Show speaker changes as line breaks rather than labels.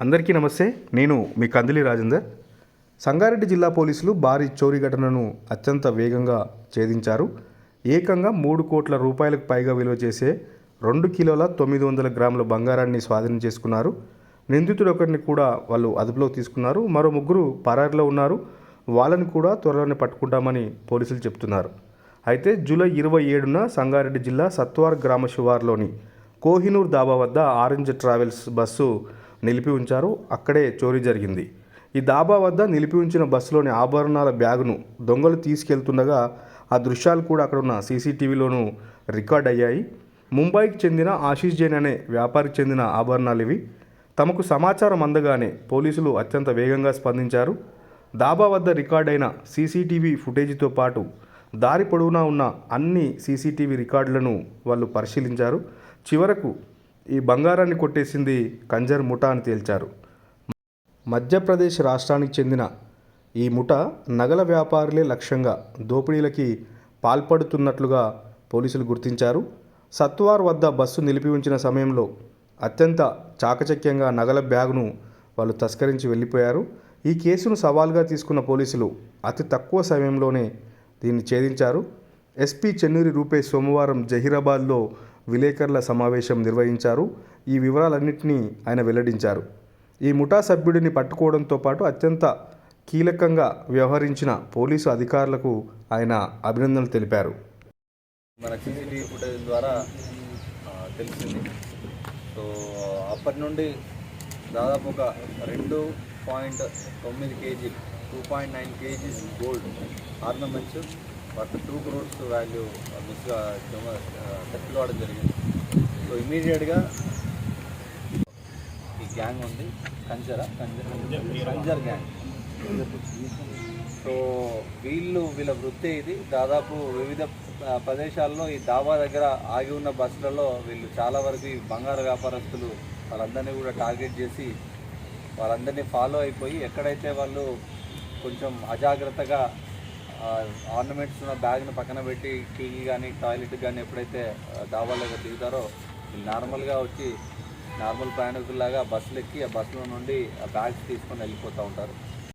అందరికీ నమస్తే. నేను మీ కందిలి రాజేందర్. సంగారెడ్డి జిల్లా పోలీసులు భారీ చోరీ ఘటనను అత్యంత వేగంగా ఛేదించారు. ఏకంగా మూడు కోట్ల రూపాయలకు పైగా విలువ చేసే రెండు కిలోల తొమ్మిది వందల గ్రాముల బంగారాన్ని స్వాధీనం చేసుకున్నారు. నిందితుడు ఒకరిని కూడా వాళ్ళు అదుపులో తీసుకున్నారు. మరో ముగ్గురు పరారిలో ఉన్నారు. వాళ్ళని కూడా త్వరలోనే పట్టుకుంటామని పోలీసులు చెప్తున్నారు అయితే జూలై ఇరవై ఏడున సంగారెడ్డి జిల్లా సత్వార్ గ్రామ శివార్లోని కోహినూర్ దాబా వద్ద ఆరెంజ్ ట్రావెల్స్ బస్సు నిలిపి ఉంచారు. అక్కడే చోరీ జరిగింది. ఈ దాబా వద్ద నిలిపి ఉంచిన బస్సులోని ఆభరణాల బ్యాగును దొంగలు తీసుకెళ్తుండగా ఆ దృశ్యాలు కూడా అక్కడ ఉన్న సీసీటీవీలోనూ రికార్డ్ అయ్యాయి. ముంబైకి చెందిన ఆశీష్ జైన్ అనే వ్యాపారికి చెందిన ఆభరణాలు ఇవి తమకు సమాచారం అందగానే పోలీసులు అత్యంత వేగంగా స్పందించారు. దాబా వద్ద రికార్డ్ అయిన సీసీటీవీ ఫుటేజీతో పాటు దారి పొడవునా ఉన్న అన్ని సీసీటీవీ రికార్డులను వాళ్ళు పరిశీలించారు. చివరకు ఈ బంగారాన్ని కొట్టేసింది కంజర్ ముఠా అని తేల్చారు. మధ్యప్రదేశ్ రాష్ట్రానికి చెందిన ఈ ముఠ నగల వ్యాపారులే లక్ష్యంగా దోపిడీలకి పాల్పడుతున్నట్లుగా పోలీసులు గుర్తించారు. సత్వార్ వద్ద బస్సు నిలిపి ఉంచిన సమయంలో అత్యంత చాకచక్యంగా నగల బ్యాగ్ను వాళ్ళు తస్కరించి వెళ్ళిపోయారు. ఈ కేసును సవాల్గా తీసుకున్న పోలీసులు అతి తక్కువ సమయంలోనే దీన్ని ఛేదించారు. ఎస్పీ చెన్నూరి రూపేష్ సోమవారం జహీరాబాద్లో విలేకరుల సమావేశం నిర్వహించారు. ఈ వివరాలన్నింటినీ ఆయన వెల్లడించారు. ఈ ముఠా సభ్యుడిని పట్టుకోవడంతో పాటు అత్యంత కీలకంగా వ్యవహరించిన పోలీసు అధికారులకు ఆయన అభినందనలు తెలిపారు.
మన సీసీటీవీ ఫుటేజ్ ద్వారా తెలిసింది. సో అప్పటి నుండి దాదాపు ఒక రెండు పాయింట్ తొమ్మిది KG two point nine KGs gold ornaments but two crores value మిస్గా theft కావడం జరిగింది. సో ఇమీడియట్గా ఈ గ్యాంగ్ ఉంది. కంజరా కంజర్ కంజర్ గ్యాంగ్ సో వీళ్ళు వీళ్ళ వృత్తి ఇది. దాదాపు వివిధ ప్రదేశాల్లో ఈ దాబా దగ్గర ఆగి ఉన్న బస్సులలో వీళ్ళు చాలా వరకు ఈ బంగారు వ్యాపారస్తులు వాళ్ళందరినీ కూడా టార్గెట్ చేసి వాళ్ళందరినీ ఫాలో అయిపోయి ఎక్కడైతే వాళ్ళు కొంచెం అజాగ్రత్తగా ఆర్నమెంట్స్ ఉన్న బ్యాగ్ను పక్కన పెట్టి టీ కానీ టాయిలెట్ కానీ ఎప్పుడైతే దాబాలో దిగుతారో నార్మల్గా వచ్చి నార్మల్ ప్రయాణికుల్లాగా బస్సులు ఎక్కి ఆ బస్సులో నుండి ఆ బ్యాగ్స్ తీసుకొని వెళ్ళిపోతూ ఉంటారు.